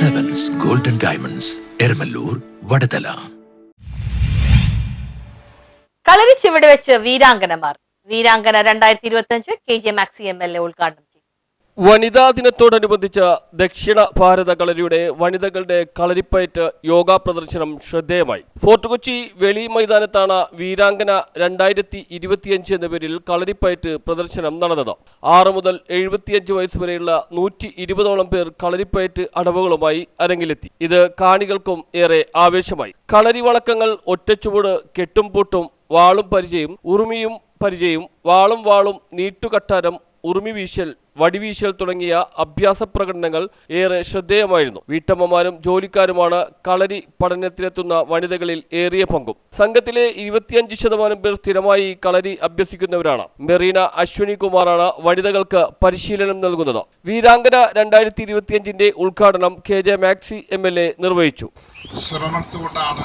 Diamonds Eramalloor Vadathala കളരി ചുവട് വെച്ച് വീരാങ്കനമാർ വീരാങ്കന രണ്ടായിരത്തി ഇരുപത്തി അഞ്ച് K J Maxy M L A ഉദ്ഘാടനം. വനിതാ ദിനത്തോടനുബന്ധിച്ച് ദക്ഷിണ ഭാരത കളരിയുടെ വനിതകളുടെ കളരിപ്പയറ്റ് യോഗാ പ്രദർശനം ശ്രദ്ധേയമായി. ഫോർട്ട് കൊച്ചി വെളി മൈതാനത്താണ് വീരാംഗന രണ്ടായിരത്തി ഇരുപത്തിയഞ്ച് എന്ന പേരിൽ കളരിപ്പയറ്റ് പ്രദർശനം നടന്നത്. ആറ് മുതൽ എഴുപത്തിയഞ്ച് വയസ്സ് വരെയുള്ള നൂറ്റി ഇരുപതോളം പേർ കളരിപ്പയറ്റ് അടവുകളുമായി അരങ്ങിലെത്തി. ഇത് കാണികൾക്കും ഏറെ ആവേശമായി. കളരി വളക്കങ്ങൾ ഒറ്റച്ചുവട് കെട്ടും പൂട്ടും വാളും പരിചയം ഉറുമിയും പരിചയം വാളും വാളും നീട്ടുകട്ടാരം ഉറുമി വീശൽ വടിവീശൽ തുടങ്ങിയ അഭ്യാസ പ്രകടനങ്ങൾ ഏറെ ശ്രദ്ധേയമായിരുന്നു. വീട്ടമ്മമാരും ജോലിക്കാരുമാണ് കളരി പഠനത്തിലെത്തുന്ന വനിതകളിൽ ഏറിയ പങ്കും. സംഘത്തിലെ ഇരുപത്തിയഞ്ച് ശതമാനം പേർ സ്ഥിരമായി കളരി അഭ്യസിക്കുന്നവരാണ്. മെറീന അശ്വിനി കുമാറാണ് വനിതകൾക്ക് പരിശീലനം നൽകുന്നത്. വീരാങ്കന രണ്ടായിരത്തി ഇരുപത്തിയഞ്ചിന്റെ ഉദ്ഘാടനം K J Maxy M L A നിർവഹിച്ചു. ശ്രമമെടുത്തുകൊണ്ടാണ്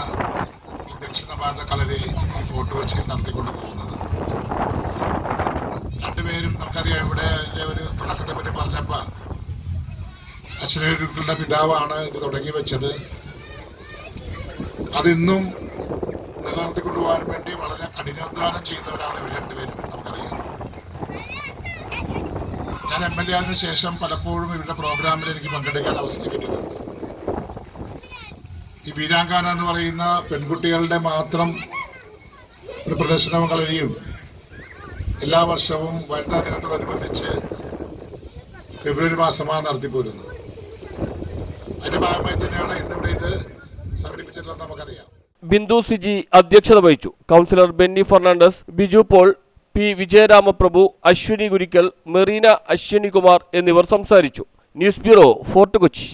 ദക്ഷിണ ഭാരത കളരി ഫോട്ടോ വെച്ച് നടത്തിക്കൊണ്ട് പോകുന്നത് രണ്ടുപേരും നമുക്കറിയാം ഇവിടെ തുടക്കത്തെ പറ്റി പറഞ്ഞപ്പോൾ അശ്വനീരുടെ പിതാവാണ് ഇത് തുടങ്ങി വെച്ചത്. അതിന്നും നിലനിർത്തിക്കൊണ്ടു പോകാൻ വേണ്ടി വളരെ കഠിനാധ്വാനം ചെയ്യുന്നവരാണ് ഇവർ രണ്ടുപേരും നമുക്കറിയാം. ഞാൻ എം എൽ എ ആയതിനു ശേഷം പലപ്പോഴും ഇവരുടെ പ്രോഗ്രാമിൽ എനിക്ക് പങ്കെടുക്കാൻ അവസരം കിട്ടിയിട്ടുണ്ട്. ഈ വീരാങ്കാന എന്ന് പറയുന്ന പെൺകുട്ടികളുടെ മാത്രം ഒരു പ്രദർശനവും കളരിയും എല്ലാ വർഷവും വനിതാ ദിനത്തോടനുബന്ധിച്ച് ഫെബ്രുവരി മാസമാണ് നടത്തിപ്പോരുന്നത് അതിന്റെ ഭാഗമായി തന്നെയാണ് ഇന്നിവിടെ ഇത് സംഘടിപ്പിച്ചിട്ടുള്ളത് നമുക്കറിയാം. ബിന്ദു സിജി അധ്യക്ഷത വഹിച്ചു. കൗൺസിലർ ബെന്നി ഫെർണാണ്ടസ് ബിജു പോൾ പി വിജയരാമപ്രഭു അശ്വിനി ഗുരിക്കൽ മെറീന അശ്വിനി കുമാർ എന്നിവർ സംസാരിച്ചു. News bureau Fort Kochi.